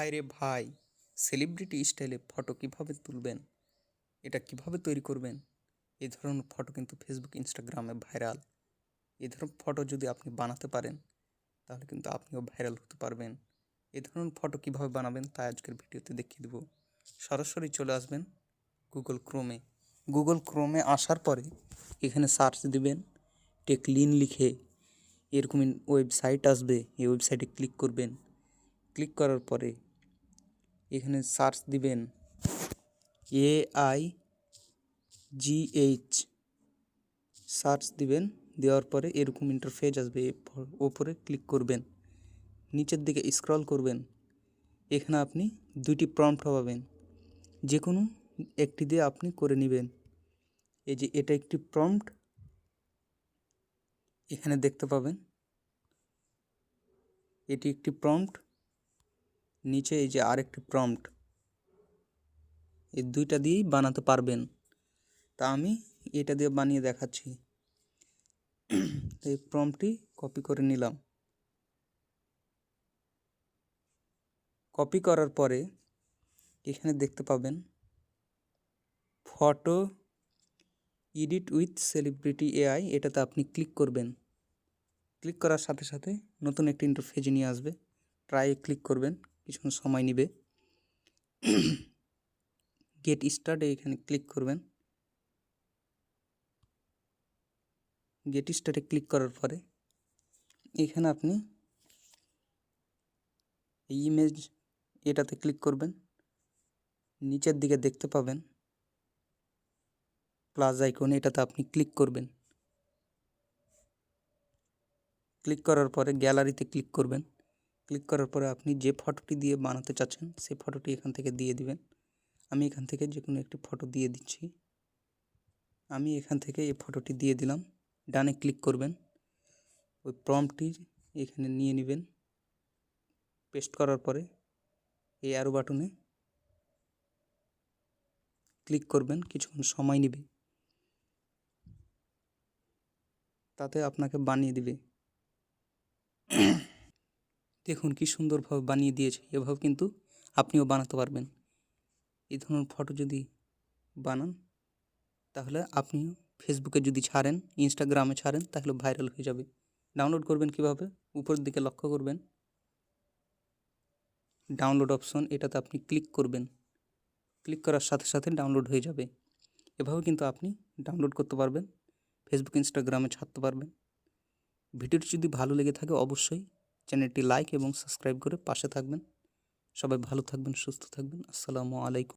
ভাই রে ভাই সেলিব্রিটি স্টাইলে ফটো কীভাবে তুলবেন? এটা কীভাবে তৈরি করবেন? এ ধরনের ফটো কিন্তু ফেসবুক ইনস্টাগ্রামে ভাইরাল এ ধরনের ফটো যদি আপনি বানাতে পারেন, তাহলে কিন্তু আপনিও ভাইরাল হতে পারবেন। এ ধরনের ফটো কীভাবে বানাবেন, তা আজকের ভিডিওতে দেখিয়ে দেবো। সরাসরি চলে আসবেন গুগল ক্রোমে গুগল ক্রোমে আসার পরে এখানে সার্চ দিবেন টেকলিন লিখে এরকম ওয়েবসাইট আসবে, এই ওয়েবসাইটে ক্লিক করবেন। ক্লিক করার পরে এখানে সার্চ দিবেন। A I G H. Search দিবেন, দেওয়ার পরে এরকম ইন্টারফেস আসবে। ওপরে ক্লিক করবেন। নিচের দিকে স্ক্রল করবেন। এখানে আপনি দুইটি প্রম্পট পাবেন। যে কোনো একটি দিয়ে আপনি করে নেবেন। এই যে এটা একটি প্রম্পট এখানে দেখতে পাবেন। এটি একটি প্রম্পট নিচে এই যে আরেকটি প্রম্পট এই দুইটা দিয়েই বানাতে পারবেন। তা আমি এটা দিয়ে বানিয়ে দেখাচ্ছি। এই প্রম্পটটি কপি করে নিলাম। কপি করার পরে এখানে দেখতে পাবেন photo edit with celebrity AI এটাতে আপনি ক্লিক করবেন। ক্লিক করার সাথে সাথে নতুন একটি ইন্টারফেজ নিয়ে আসবে। ট্রাই ক্লিক করবেন। কিছুক্ষণ সময় নেবে। গেট স্টার্ট এখানে ক্লিক করবেন। গেট স্টার্টে ক্লিক করার পরে এখানে আপনি এই ইমেজ এটাতে ক্লিক করবেন। নিচের দিকে দেখতে পাবেন। প্লাস আইকন এটাতে আপনি ক্লিক করবেন। ক্লিক করার পরে গ্যালারিতে ক্লিক করবেন। ক্লিক করার পরে আপনি যে ফটোটি দিয়ে বানাতে চাচ্ছেন, সেই ফটোটি এখান থেকে দিয়ে দিবেন। আমি এখান থেকে যে কোনো একটি ফটো দিয়ে দিচ্ছি। আমি এখান থেকে এই ফটোটি দিয়ে দিলাম। ডানে ক্লিক করবেন। ওই প্রম্পটি এখানে নিয়ে নেবেন। পেস্ট করার পরে এই অ্যারো বাটনে ক্লিক করবেন। কিছুক্ষণ সময় নেবে। তাতে আপনাকে বানিয়ে দিবে। দেখুন কি সুন্দরভাবে বানিয়ে দিয়েছে। এভাবে কিন্তু আপনিও বানাতে পারবেন। এই ধরনের ফটো যদি বানান, তাহলে আপনিও ফেসবুকে যদি ছাড়েন ইনস্টাগ্রামে ছাড়েন, তাহলে ভাইরাল হয়ে যাবে। ডাউনলোড করবেন কীভাবে? উপরের দিকে লক্ষ্য করবেন। ডাউনলোড অপশন এটাতে আপনি ক্লিক করবেন। ক্লিক করার সাথে সাথে ডাউনলোড হয়ে যাবে। এভাবে কিন্তু আপনি ডাউনলোড করতে পারবেন। ফেসবুক ইনস্টাগ্রামে ছাড়তে পারবেন। ভিডিওটি যদি ভালো লেগে থাকে, অবশ্যই চ্যানেলটি লাইক এবং সাবস্ক্রাইব করে পাশে থাকবেন। সবাই ভালো থাকবেন সুস্থ থাকবেন। আসসালামু আলাইকুম।